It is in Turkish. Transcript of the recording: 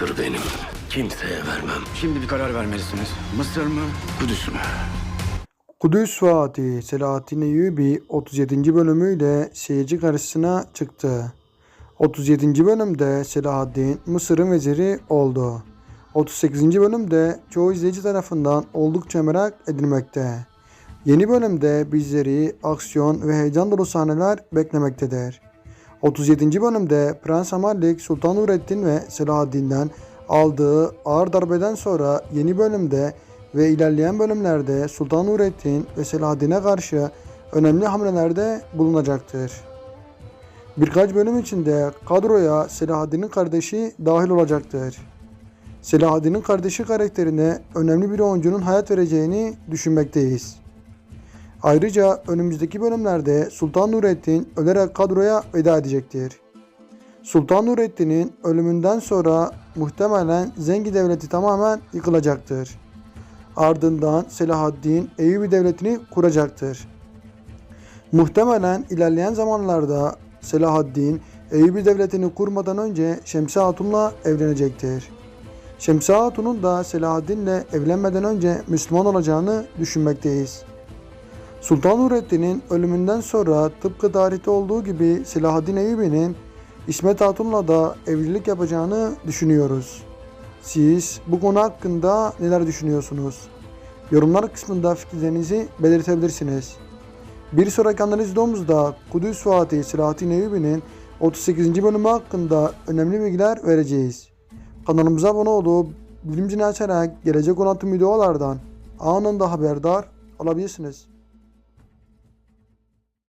Mısır benim. Kimseye vermem. Şimdi bir karar vermelisiniz. Mısır mı, Kudüs mü? Kudüs Vaati Selahattin Eyyubi 37. bölümüyle seyirci karşısına çıktı. 37. bölümde Selahaddin Mısır'ın veziri oldu. 38. bölümde çoğu izleyici tarafından oldukça merak edilmekte. Yeni bölümde bizleri aksiyon ve heyecan dolu sahneler beklemektedir. 37. bölümde Prens Hamallik Sultan Nurettin ve Selahaddin'den aldığı ağır darbeden sonra yeni bölümde ve ilerleyen bölümlerde Sultan Nurettin ve Selahaddin'e karşı önemli hamlelerde bulunacaktır. Birkaç bölüm içinde kadroya Selahaddin'in kardeşi dahil olacaktır. Selahaddin'in kardeşi karakterine önemli bir oyuncunun hayat vereceğini düşünmekteyiz. Ayrıca önümüzdeki bölümlerde Sultan Nurettin ölerek kadroya veda edecektir. Sultan Nurettin'in ölümünden sonra muhtemelen Zengi Devleti tamamen yıkılacaktır. Ardından Selahaddin Eyyubi Devleti'ni kuracaktır. Muhtemelen ilerleyen zamanlarda Selahaddin Eyyubi Devleti'ni kurmadan önce Şemsi Hatun'la evlenecektir. Şemsi Hatun'un da Selahaddin'le evlenmeden önce Müslüman olacağını düşünmekteyiz. Sultan Nurettin'in ölümünden sonra tıpkı tarihte olduğu gibi Selahaddin Eyyubi'nin İsmet Hatun'la da evlilik yapacağını düşünüyoruz. Siz bu konu hakkında neler düşünüyorsunuz? Yorumlar kısmında fikirlerinizi belirtebilirsiniz. Bir sonraki analiz videomuzda Kudüs Fatih Selahattin Eyyubi'nin 38. bölümü hakkında önemli bilgiler vereceğiz. Kanalımıza abone olup bilimcini açarak gelecek olan tüm videolardan anında haberdar olabilirsiniz.